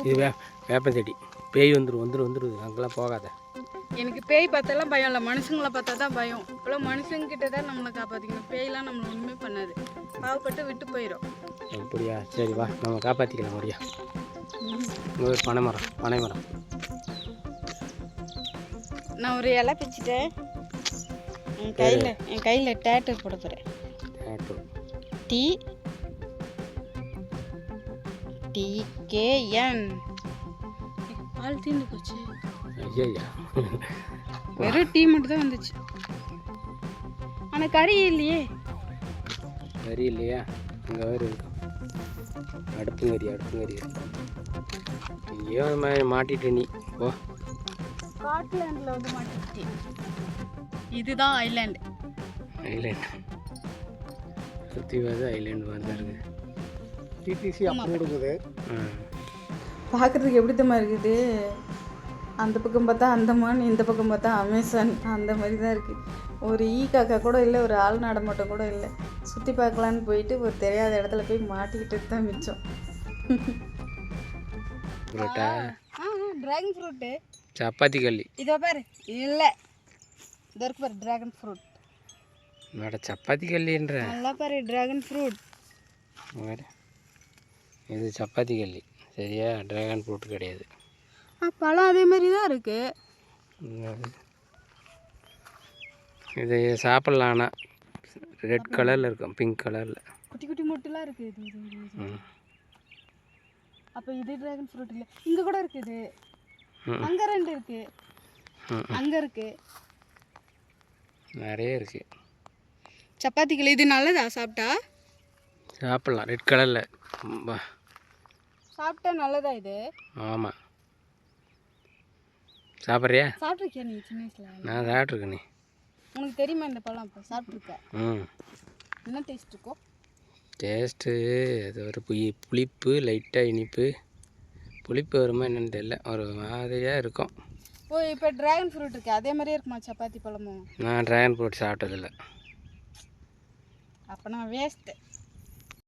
இது வே வேப்பஞ்செடி பேய் வந்துடும் வந்துடும் வந்துடும் அங்கெல்லாம் போகாத. எனக்கு பேய் பார்த்தாலாம் பயம் இல்லை. மனுஷங்களை பார்த்தா தான் பயம். இப்போலாம் மனுஷங்கிட்ட தான் நம்மளை காப்பாற்றிக்கணும் பேய்லாம் நம்மளை ஒன்றுமே பண்ணாது. பாவப்பட்டு விட்டு போயிடும் அப்படியா? சரி வா. நம்ம காப்பாற்றிக்கலாம் முடியா பனை மரம். பனை மரம். நான் ஒரு இலை பிச்சுட்டேன். என் கையில் என் கையில் டேட்டு போட போகிறேன் ஆட்டோ டி டிகேஎன் பால் தீர்ந்து போச்சு. ஐயா வெறும் டீ மட்டும் தான் வந்துச்சு. ஆனால் கறி இல்லையே. கறி இல்லையா? அங்கே வேறு இருக்கும் அடுப்புங்கறி அடுப்புங்கறி இங்கேயோ அந்த மாதிரி மாட்டிட்டு நீ ஓ ஸ்காட்லாண்டில் வந்து மாட்டிச்சு இதுதான் ஐலாண்டு ஐலேண்ட் சுற்றி வந்து ஐலேண்ட் மாதிரி தான் இருக்குது டிடிசி அப்படி கொடுக்குது பார்க்குறதுக்கு எப்படி தம்மா இருக்குது? அந்த பக்கம் பார்த்தா அந்தமான் இந்த பக்கம் பார்த்தா அமேசான் அந்த மாதிரி தான் இருக்குது ஒரு ஈ காக்கா கூட இல்லை ஒரு ஆள் நடமாட்டம் கூட இல்லை. சுற்றி பார்க்கலான்னு போயிட்டு ஒரு தெரியாத இடத்துல போய் மாட்டிக்கிட்டு தான் மிச்சம். ட்ராகன் ஃப்ரூட்டு சப்பாத்தி கல்லி இதோ பாரு. இல்லை. இதோ இருக்கு பாரு ட்ராகன் ஃப்ரூட் என்னோட சப்பாத்தி கல்லின்ற நல்லா பாரு ட்ராகன் ஃப்ரூட் இது சப்பாத்தி கல்லி. சரியா? ட்ராகன் ஃப்ரூட் கிடையாது. பழம் அதே மாதிரி தான் இருக்குது இது- சாப்பிட்லாம் ஆனால் ரெட் கலரில் இருக்கும். பிங்க் கலரில் குட்டி குட்டி மொட்டுலாம் இருக்குது இது அப்போ இது ட்ராகன் ஃப்ரூட் இல்லை. இங்கே கூட இருக்குது. அங்கே ரெண்டு இருக்கு. ம். அங்கே இருக்கு. நிறைய இருக்குது சப்பாத்திகள் இது நல்லதா? சாப்பிட்டா? சாப்பிட்லாம். ரெட் கலரில் சாப்பிட்டா நல்லதா இது? ஆமாம் சாப்பிட்றியா? சாப்பிட்ருக்கியா நீ சின்ன வயசுல? நான் சாப்பிட்ருக்கேனே உனக்கு தெரியுமா இந்த பழம் அப்போ சாப்பிட்ருக்க ம். என்ன டேஸ்ட் இருக்கும் டேஸ்ட்டு அது ஒரு புளி புளிப்பு லைட்டாக இனிப்பு. புளிப்பு வருமா என்னன்னு தெரியல. ஒரு மாதிரியாக இருக்கும். ஓ இப்போ ட்ராகன் ஃப்ரூட் இருக்கு. அதே மாதிரியே இருக்குமா சப்பாத்தி பழமும்? நான் ட்ராகன் ஃப்ரூட் சாப்பிட்டதில்ல. அப்போ நான் வேஸ்ட்டு